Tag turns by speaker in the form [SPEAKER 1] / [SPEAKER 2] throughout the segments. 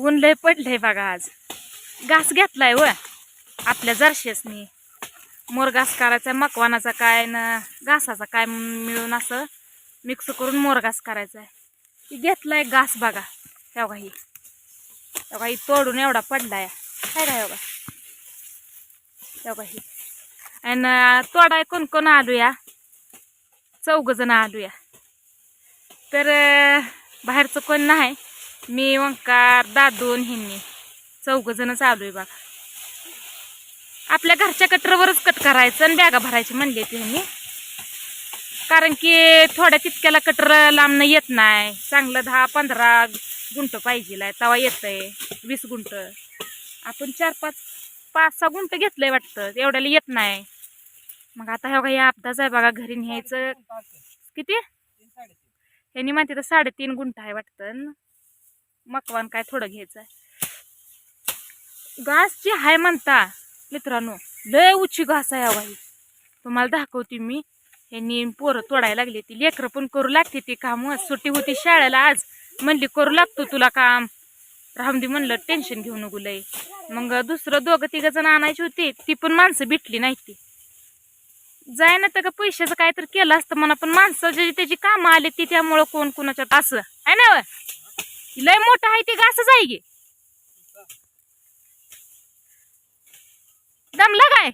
[SPEAKER 1] ऊन लय पडलंय बघा आज. घास घेतलाय व आपल्या जरशेसनी. मोर घास करायचा मकवानाचा काय न घासाचा काय मिळून असं मिक्स करून मोर घास करायचा आहे घेतलाय घास बघा तेव्हा ही. तेव्हा ही तोडून एवढा पडलाय. काय काय बघा? तेव्हा ही. आणि तोडाय कोण कोण आलूया? चौघ जण आलूया. तर बाहेरचं कोण नाही. मी ओंकार दादून हिंनी. चौघ जणच आलोय बघा आपल्या घरच्या कटरवरच कट करायचं आणि बॅगा भरायची म्हणली ती ह्यांनी कारण की थोड्या तितक्याला कटर लांबणं येत नाही. चांगलं दहा पंधरा गुंट पाहिजे तवा येतंय. वीस गुंट आपण चार पाच पाच सहा गुंट घेतलंय वाटतं. एवढ्याला येत नाही. मग आता हे बघा या अपदाच आहे बघा घरी न्यायचं. किती? यांनी म्हणते तर साडेतीन गुंठ आहे वाटतं. मकवान काय थोडं घ्यायचं आहे घास जी आहे म्हणता मित्रांनो लय उची घास आहे अवाही तुम्हाला दाखवते मी यांनी पोरं तोडायला लागली ती. लेकरं पण करू लागते ती काम. सुट्टी होती शाळेला आज. म्हणली करू लागतो तुला काम. रामदी म्हणलं टेन्शन घेऊ नको लय. मग दुसरं दोघं तिघं जण आणायची होती. ती पण माणसं भेटली नाही ती. जाय ना तर का पैशाचं काय तर केलं असतं म्हणा पण माणसं जे त्याची कामं आली ती त्यामुळं कोण कोणाच्या असं. आहे ना लय मोठं आहे ते घासच आहे की. दमला काय?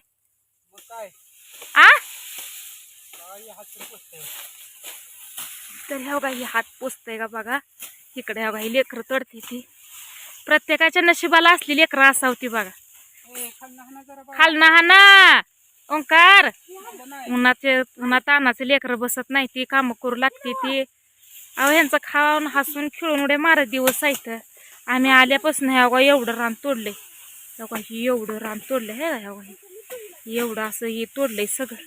[SPEAKER 1] आ? तर ह्या ही हात पोचतंय का बघा? इकडे ह्या ही लेकरं तोडते ती. प्रत्येकाच्या नशिबाला असली लेकरं असावती बघा. खाल ना हा ना ओंकार. उन्हाचे उन्हात तानाचे लेकरं बसत नाही ती कामं करू लागते ती. अहो ह्यांचं खाऊन हसून खेळून उड्या मारत दिवस आहेत. आम्ही आल्यापासून ह्या बघा एवढं रान तोडलंय. ह्या एवढं रान तोडलंय हे ह्या हे. एवढं असं हे तोडलंय सगळं.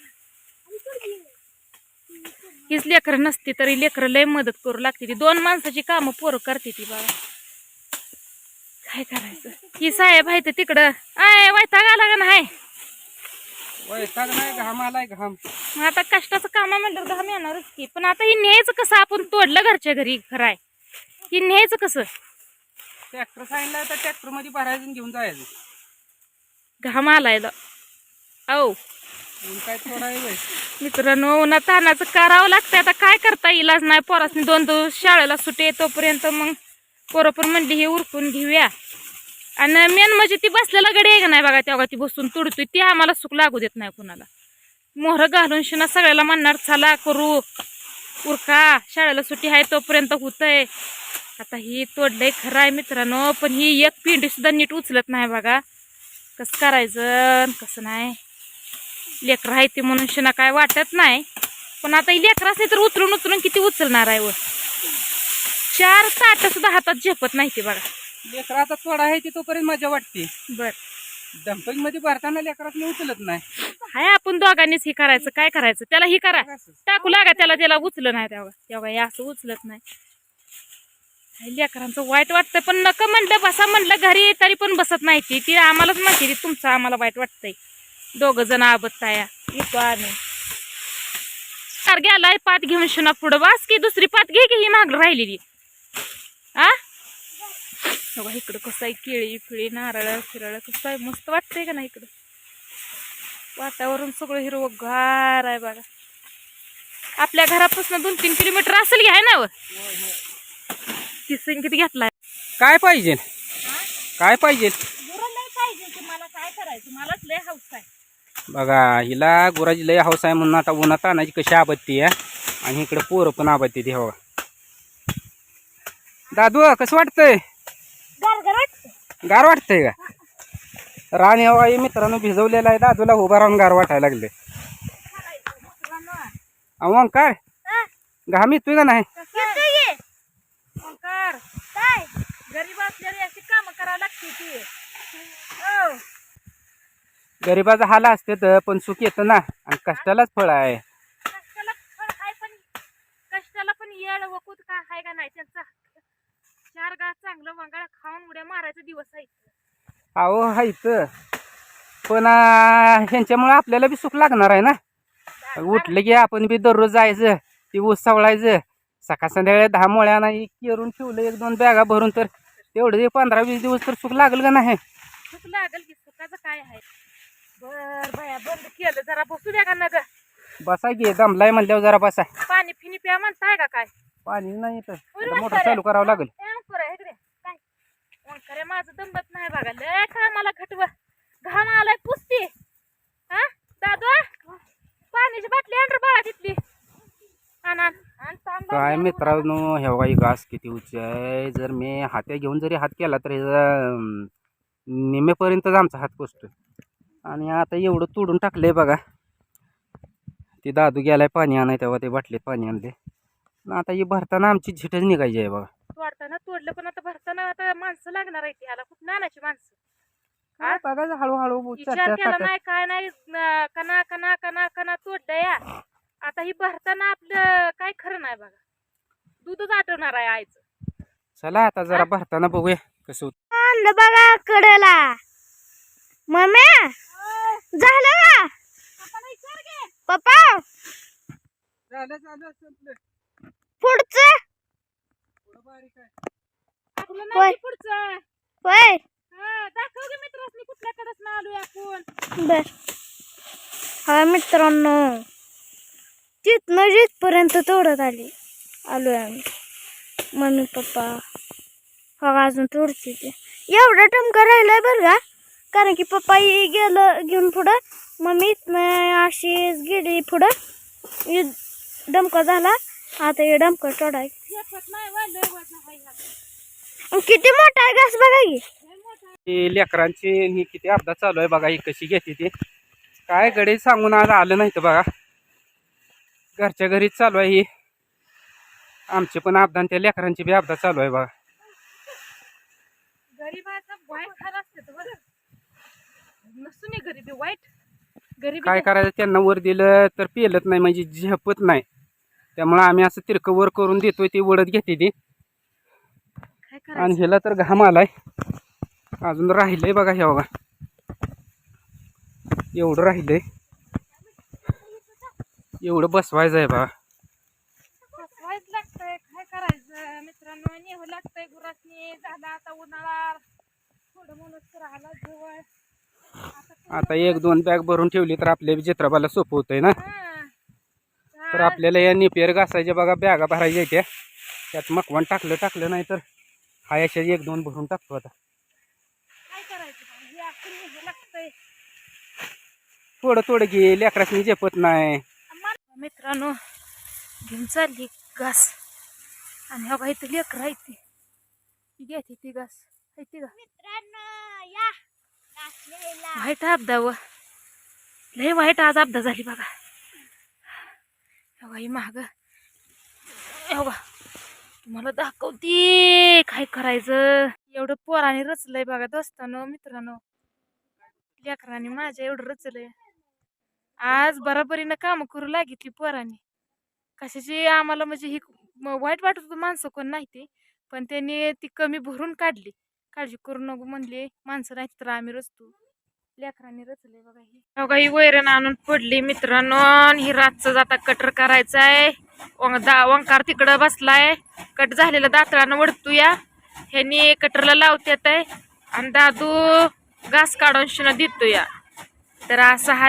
[SPEAKER 1] हीच लेकरं नसती तरी लेकरं लय मदत करू लागते ती. दोन माणसाची कामं पोरं करते ती बाबा काय करायचं? ही साहेब आहे तर तिकडं. आय वैताग आला का नाही?
[SPEAKER 2] वैताग नाही घाम आलाय घाम.
[SPEAKER 1] मग आता कष्टाचं काम आहे म्हणलं घाम येणारच की. पण आता ही न्यायचं कसं? आपण तोडलं घरच्या घरी खराय. ही न्यायचं कसं?
[SPEAKER 2] ट्रॅक्टर सांगितलं तर ट्रॅक्टरमध्ये भरायचं आणि घेऊन जायचं.
[SPEAKER 1] घाम आलाय ल.
[SPEAKER 2] ऊन काय थोडा आहे.
[SPEAKER 1] मित्रांनो उन्हात तानाचं करावं लागतंय. आता काय करता इलाज नाही. पोरासनी दोन दिवस शाळेला सुटे तोपर्यंत मग पोरं पण म्हणली हे उरकून घेऊया. आणि मेन म्हणजे ती बसलेला गडी आहे का नाही बघा तेव्हा ती बसून तुडतोय. ती आम्हाला सुख लागू देत नाही कुणाला. मोहर घालून शिना सगळ्याला म्हणणार चला करू. उरका. शाळेला सुट्टी आहे तोपर्यंत होतंय. आता ही तोडलंय खरं आहे मित्रांनो पण ही एक पिंडी सुद्धा नीट उचलत नाही बघा. कसं करायचं कसं नाही. लेकरं आहे ते म्हणून शिना काय वाटत नाही. पण आता ही लेकर असली तर उतरून उतरून किती उचलणार आहे व? चार ताट सुद्धा हातात झेपत नाही ते बघा.
[SPEAKER 2] लेकराचा थोडा आहे ते तोपर्यंत मजा वाटते.
[SPEAKER 1] बर.
[SPEAKER 2] डम्पिंगमध्ये भरताना लेकरात उचलत नाही.
[SPEAKER 1] हाय आपण दोघांनीच हे करायचं काय करायचं? त्याला ही करा. टाकू लागा त्याला त्याला उचलं नाही तेव्हा तेव्हा हे असं उचलत नाही. हाय, लेकरांचं वाईट वाटतं पण नका म्हणलं बसा म्हणलं घरी तरी पण बसत नाही ती. ती आम्हालाच माहिती ती तुमचं आम्हाला वाईट वाटतंय. दोघं जण आबत्ताया. येतो आम्ही. कार गेलाय पात घेऊन शिना पुढं. वास की दुसरी पात घे की ही माग राहिलेली. बघा इकडं कसं आहे केळी फिळी नारळ फिरळ कसं आहे मस्त वाटतंय का नाही इकडं? वातावरण सगळं हिरवगार आहे बघा. आपल्या घरापासून दोन तीन किलोमीटर असेल आहे ना किसन किती घेतलाय.
[SPEAKER 2] काय पाहिजे? काय पाहिजे?
[SPEAKER 1] हाऊस
[SPEAKER 2] बघा हिला गुराजी लय हौस आहे म्हणून आता उन्हात आणायची कशी आबत्ती आहे. आणि इकडे पोरं पण आबत्ती ती हवा दादू कसं वाटतंय? गार वाटतंय का? रान हवा हे मित्रांनो भिजवलेला आहे दादूला उभा राहून गार वाटायला लागले. अहो काय घाम येतोय का नाही?
[SPEAKER 1] हो.
[SPEAKER 2] गरिबाचा हाल असते तर पण सुख येतं ना आणि कष्टालाच फळ आहे.
[SPEAKER 1] कष्टाला फळ आहे पण कष्टाला पण येळ वकूत का आहे का नाही त्यांचा? चार गास चांगलं वंगाळ खाऊन उड्या मारायचा दिवस आहे.
[SPEAKER 2] अहो हायत पण ह्यांच्यामुळे आपल्याला बी सुख लागणार आहे ना? उठलं की आपण बी दररोज जायचं ती ऊस सावळायचं. सकाळ संध्याकाळी दहा मोळ्याना केरून ठेवलं एक दोन बॅगा भरून तर तेवढं ते पंधरा वीस दिवस तर सुख लागल का नाही?
[SPEAKER 1] सुख लागल की सुखाचं काय आहे? बर बाया बंद केलं जरा बसू द्या का ना ग
[SPEAKER 2] बसा की दमलाय म्हणल्यावर जरा बसा.
[SPEAKER 1] पाणी फिनी प्या म्हणताय का काय?
[SPEAKER 2] पाणी नाही तर
[SPEAKER 1] उरी
[SPEAKER 2] मोटर. चालू करावं लागेल.
[SPEAKER 1] माझं दंबत नाही बघा. लय काय मला खटव. घाम आलाय पुसती. हा दादू? पाण्याची बाटली आण रे बाळा तिथली.
[SPEAKER 2] काय. मित्रांनो हे बाई घास किती उंची आहे. जर मी हात्या घेऊन जरी हात केला तर ह्याचा आमचा हात पोचतोय आणि आता एवढं तोडून टाकलंय बघा. ते दादू गेलाय पाणी आणाय तेव्हा ते बाटलीत पाणी आणले आणि आता ही भरताना आमची झिटच निघायची आहे बघा.
[SPEAKER 1] तोडताना तोडलं पण आता भरताना आता माणसं लागणार आहे ह्याला. कुठं आणायची माणसं. हा?
[SPEAKER 2] बघायचं हळूहळू
[SPEAKER 1] विचार केला नाही काय नाही. न- कना कना कना कना तोडलं या. आता ही भरताना आपलं काय खरं नाही बघा. दूधच आठवणार आहे आईचं.
[SPEAKER 2] चला आता जरा भरताना बघूया कसं होतं.
[SPEAKER 3] आणलं बघा कडेला. मम्मी झालं का? पप्पा. पुढचं? होय.
[SPEAKER 1] नाही पुढचं.
[SPEAKER 3] होय.
[SPEAKER 1] हा, दाखव गे मित्रांनी कुठल्या कडेच ना आलोय आपण.
[SPEAKER 3] बर. हा मित्रांनो जिथपर्यंत तोडत आली आलोय आम्ही. Mummy papa. हो अजून तोडते ते. एवढा टमका राहिलाय बरं का? कारण की पप्पा ही गेलं घेऊन पुढं. मम्मी इथनं अशीच गेली पुढं. डमका झाला. आता हे
[SPEAKER 1] आहे ह्यात.
[SPEAKER 3] किती मोठा आहे घास बघा की.
[SPEAKER 2] ही लेकरांची ही किती अपघात चालू आहे बघा ही कशी घेते ती. काय गडे सांगून आज आलं नाही तर बघा. घरच्या घरीच चालू आहे ही. आमचे पण अपघात त्या लेकरांची बी अपघात चालू आहे बघा.
[SPEAKER 1] हे
[SPEAKER 2] काय करायचं त्यांना वर दिलं तर पेलत नाही म्हणजे झेपत नाही. त्यामुळं आम्ही असं तिरकं वर करून देतोय ती वडत घेते ती.
[SPEAKER 1] काय
[SPEAKER 2] आणि ह्याला तर घाम आलाय. अजून राहिलंय बघा हे बघा. एवढं राहिलंय. एवढं बसवायचं आहे बघा.
[SPEAKER 1] आता
[SPEAKER 2] एक दोन बॅग भरून ठेवली तर आपल्या बी चित्रपाला सोपं होतंय ना. तर आपल्याला या निपेर घासायच्या बघा बॅगा भरायच्या त्या त्यात मकवान टाकलं टाकलं नाही तर हायाच्या एक दोन भरून टाकतो आता.
[SPEAKER 1] काय करायचं? बाई? हे असं नेहू लागतंय.
[SPEAKER 2] थोडं थोडं घे लेकरासनी झेपत नाही.
[SPEAKER 1] मित्रांनो घेऊन चालली घास. आणि हो काही इथं लेकर आहे ती. ती घेते ती घास. आहे ती का
[SPEAKER 3] मित्रांनो या. घास.
[SPEAKER 1] वाईट अपदा व लय वाईट आज अपदा झाली बघा. हो ही महाग बघा बा तुम्हाला दाखवते काय करायचं. एवढं पोराने रचलंय बघा दोस्तानो मित्रांनो. लेकराने माझ्या एवढं रचलंय. आज बराबरीनं काम करू लागितली पोरांनी. कशाची आम्हाला म्हणजे ही वाईट वाटत होतं माणसं कोण नाही ते. पण त्यांनी ती कमी भरून काढली. काळजी करू नको म्हणले माणसं नाही तर आम्ही रचतो. लेकरांनी रचले बघा ही. बघा ही वैरण आणून पडली मित्रांनो ही रातचं जाता कटर करायचं आहे दा वंकार तिकडं बसलाय. कट झालेलं दातळानं वडतो या ह्यानी कटरला लावत्यात आहे. आणि दादू घास काढून शिना देतो या तर असं हा